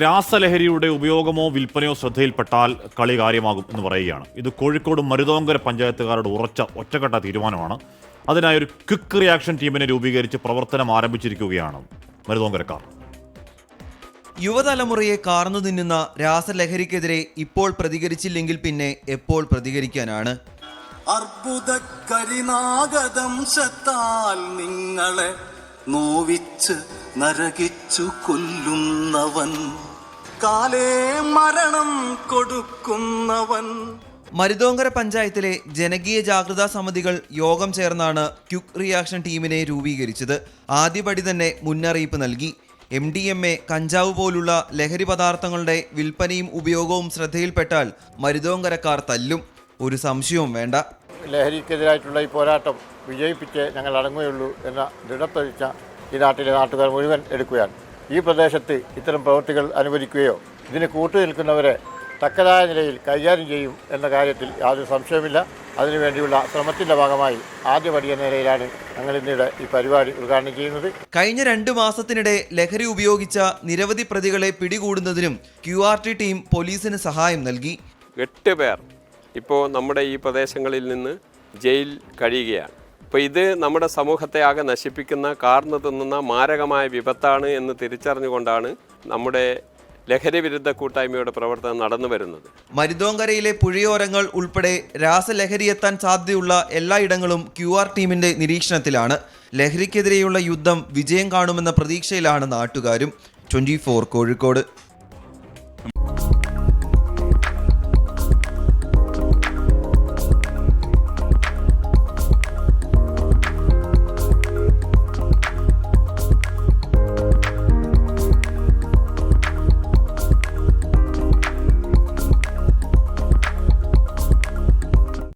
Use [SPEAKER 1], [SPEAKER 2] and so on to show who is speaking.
[SPEAKER 1] രാസലഹരിയുടെ ഉപയോഗമോ വിൽപ്പനയോ ശ്രദ്ധയിൽപ്പെട്ടാൽ കളി കാര്യമാകും എന്ന് പറയുകയാണ്. ഇത് കോഴിക്കോട് മരുതോങ്കര പഞ്ചായത്തുകാരുടെ ഉറച്ച ഒറ്റക്കെട്ട തീരുമാനമാണ്. അതിനായി ഒരു ക്വിക്ക് റിയാക്ഷൻ ടീമിനെ രൂപീകരിച്ച് പ്രവർത്തനം ആരംഭിച്ചിരിക്കുകയാണ് മരുതോങ്കരക്കാർ.
[SPEAKER 2] യുവതലമുറയെ കാർന്നു തിന്നുന്ന രാസലഹരിക്കെതിരെ ഇപ്പോൾ പ്രതികരിച്ചില്ലെങ്കിൽ പിന്നെ എപ്പോൾ പ്രതികരിക്കാനാണ്?
[SPEAKER 3] അർബുദ കരിനാഗദംശത്താൽ നിങ്ങളെ നോവിച്ച് നരകിച്ചു കൊല്ലുന്നവൻ. കാലേ മരണം കൊടുക്കുന്നവൻ.
[SPEAKER 2] മരുതോങ്കര പഞ്ചായത്തിലെ ജനകീയ ജാഗ്രതാ സമിതികൾ യോഗം ചേർന്നാണ് ക്യുക്ക് റിയാക്ഷൻ ടീമിനെ രൂപീകരിച്ചത്. ആദ്യപടി തന്നെ മുന്നറിയിപ്പ് നൽകി. എം ഡി എം എ കഞ്ചാവ് പോലുള്ള ലഹരി പദാർത്ഥങ്ങളുടെ വിൽപ്പനയും ഉപയോഗവും ശ്രദ്ധയിൽപ്പെട്ടാൽ മരുതോങ്കരക്കാർ തല്ലും. ഒരു സംശയവും വേണ്ട.
[SPEAKER 4] ലഹരിക്കെതിരായിട്ടുള്ള ഈ പോരാട്ടം വിജയിപ്പിച്ച് ഞങ്ങൾ അടങ്ങുകയുള്ളൂ എന്ന ദൃഢപ്രതിജ്ഞ ഈ നാട്ടിലെ നാട്ടുകാർ മുഴുവൻ എടുക്കുകയാണ്. ഈ പ്രദേശത്ത് ഇത്തരം പ്രവൃത്തികൾ അനുവദിക്കുകയോ ഇതിന് കൂട്ടുനിൽക്കുന്നവരെ തക്കതായ നിലയിൽ കൈകാര്യം ചെയ്യും എന്ന കാര്യത്തിൽ യാതൊരു സംശയമില്ല അതിനുവേണ്ടിയുള്ള ശ്രമത്തിന്റെ ഭാഗമായി ആദ്യപടി എന്ന നിലയിലാണ് ഞങ്ങൾ ഇന്നിടെ ഈ പരിപാടി ഉദ്ഘാടനം ചെയ്യുന്നത്.
[SPEAKER 2] കഴിഞ്ഞ രണ്ടു മാസത്തിനിടെ ലഹരി ഉപയോഗിച്ച നിരവധി പ്രതികളെ പിടികൂടുന്നതിനും ക്യു ആർ ടി ടീം പോലീസിന് സഹായം നൽകി.
[SPEAKER 5] എട്ട് പേർ ഇപ്പോൾ നമ്മുടെ ഈ പ്രദേശങ്ങളിൽ നിന്ന് ജയിൽ കഴിയുകയാണ്. അപ്പോൾ ഇത് നമ്മുടെ സമൂഹത്തെ ആകെ നശിപ്പിക്കുന്ന കാർന്നു തിന്നുന്ന മാരകമായ വിപത്താണ് എന്ന് തിരിച്ചറിഞ്ഞുകൊണ്ടാണ് നമ്മുടെ ലഹരി വിരുദ്ധ കൂട്ടായ്മയുടെ പ്രവർത്തനം നടന്നു വരുന്നത്.
[SPEAKER 2] മരുതോങ്കരയിലെ പുഴയോരങ്ങൾ ഉൾപ്പെടെ രാസലഹരി എത്താൻ സാധ്യതയുള്ള എല്ലായിടങ്ങളും ക്യു ആർ ടീമിന്റെ നിരീക്ഷണത്തിലാണ്. ലഹരിക്കെതിരെയുള്ള യുദ്ധം വിജയം കാണുമെന്ന പ്രതീക്ഷയിലാണ് നാട്ടുകാരും. ട്വന്റി കോഴിക്കോട്.